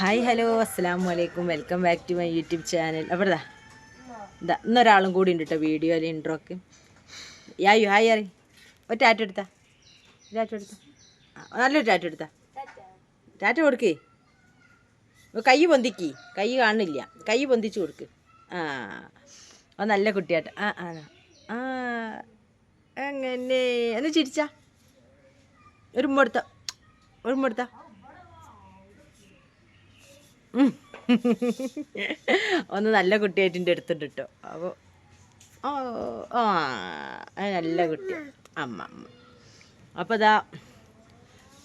Hi hello അസ്സാം വലൈക്കും welcome back to my YouTube channel അപ്പോൾ ഇതാ ഇന്നൊരാളും കൂടി ഉണ്ട് കേട്ടോ വീഡിയോയിൽ ഇൻട്രോക്ക് യായു ഹായ് അറി ഒരു ടാറ്റ എടുത്താ. ടാറ്റ എടുത്താ. നല്ലൊരു ടാറ്റ എടുത്താ. ടാറ്റ കൊടുക്കേ. കൈ പൊന്തിക്ക്. കൈ കാണില്ല. കൈ പൊന്തിച്ച് കൊടുക്ക്. ആ നല്ല കുട്ടിയാട്ട. ആ ആ ആ. അങ്ങനെ ഒന്ന് ചിരിച്ചാ. ഒരു ഉമ്മ ഒരു. ഒന്ന് നല്ല കുട്ടിയായിട്ട് എന്റെ അടുത്തുണ്ട് കേട്ടോ അപ്പോൾ ഓ ആ നല്ല കുട്ടി. അമ്മ അമ്മ. അപ്പോൾ ഇതാ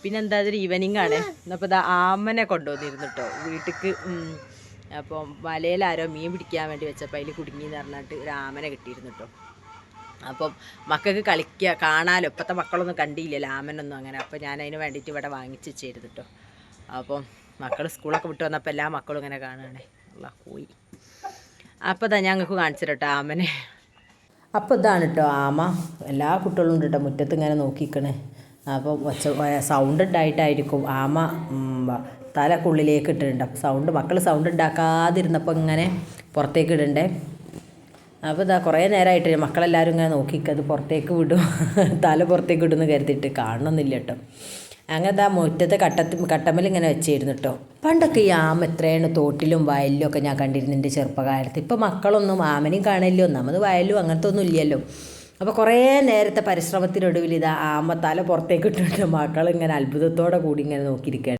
പിന്നെന്താ അതൊരു ഈവനിങ് ആണ്. അപ്പോൾ ഇതാ ആമനെ കൊണ്ടുവന്നിരുന്നു കേട്ടോ വീട്ടിക്ക്. അപ്പോൾ വലയിൽ ആരോ മീൻ പിടിക്കാൻ വേണ്ടി വെച്ചപ്പോൾ അതിൽ കുടുങ്ങി എന്ന് പറഞ്ഞിട്ട് ഒരു ആമനെ കിട്ടിയിരുന്നു കേട്ടോ അപ്പം മക്കൾക്ക് കളിക്കുക കാണാലോ. ഇപ്പോഴത്തെ മക്കളൊന്നും കണ്ടില്ലല്ലോ ആമനൊന്നും അങ്ങനെ. അപ്പോൾ ഞാൻ അതിന് വേണ്ടിയിട്ട് ഇവിടെ വാങ്ങിച്ച് വെച്ചിരുന്നു കേട്ടോ അപ്പം മക്കൾ സ്കൂളൊക്കെ വിട്ട് വന്നപ്പോൾ എല്ലാ മക്കളും ഇങ്ങനെ കാണുകയാണേ. അല്ല പോയി. അപ്പോൾ ഇതാ ഞങ്ങൾക്ക് കാണിച്ചു ആമനെ അപ്പോൾ ഇതാണ് കേട്ടോ ആമ എല്ലാ കുട്ടികളും ഉണ്ട് കേട്ടോ മുറ്റത്ത് ഇങ്ങനെ നോക്കിക്കണേ. അപ്പോൾ ഒച്ച സൗണ്ട് ഉണ്ടായിട്ടായിരിക്കും ആമ തലക്കുള്ളിലേക്ക് ഇട്ടിട്ടുണ്ട്. അപ്പോൾ സൗണ്ട് മക്കൾ സൗണ്ട് ഉണ്ടാക്കാതിരുന്നപ്പോൾ ഇങ്ങനെ പുറത്തേക്ക് ഇടണ്ടേ. അപ്പോൾ ഇതാ കുറേ നേരമായിട്ട് മക്കളെല്ലാവരും ഇങ്ങനെ നോക്കിക്കത് പുറത്തേക്ക് വിടും. തല പുറത്തേക്ക് വിടുമെന്ന് കരുതിയിട്ട് കാണണമെന്നില്ല കേട്ടോ അങ്ങനെ ആ മുറ്റത്തെ കട്ടത്ത് കട്ടമ്മൽ ഇങ്ങനെ വെച്ചിരുന്നു കേട്ടോ പണ്ടൊക്കെ ഈ ആമ എത്രയാണ് തോട്ടിലും വയലിലും ഒക്കെ ഞാൻ കണ്ടിരുന്നു ചെറുപ്പകാലത്ത്. ഇപ്പോൾ മക്കളൊന്നും ആമനെയും കാണില്ലോ ഒന്നാമത് വയലും അങ്ങനത്തെ ഒന്നും ഇല്ലല്ലോ. അപ്പോൾ കുറേ നേരത്തെ പരിശ്രമത്തിനൊടുവിൽ ഇതാ ആമ തല പുറത്തേക്ക് ഇട്ടിട്ട് മക്കളിങ്ങനെ അത്ഭുതത്തോടെ കൂടി ഇങ്ങനെ നോക്കിയിരിക്കുകയാണ്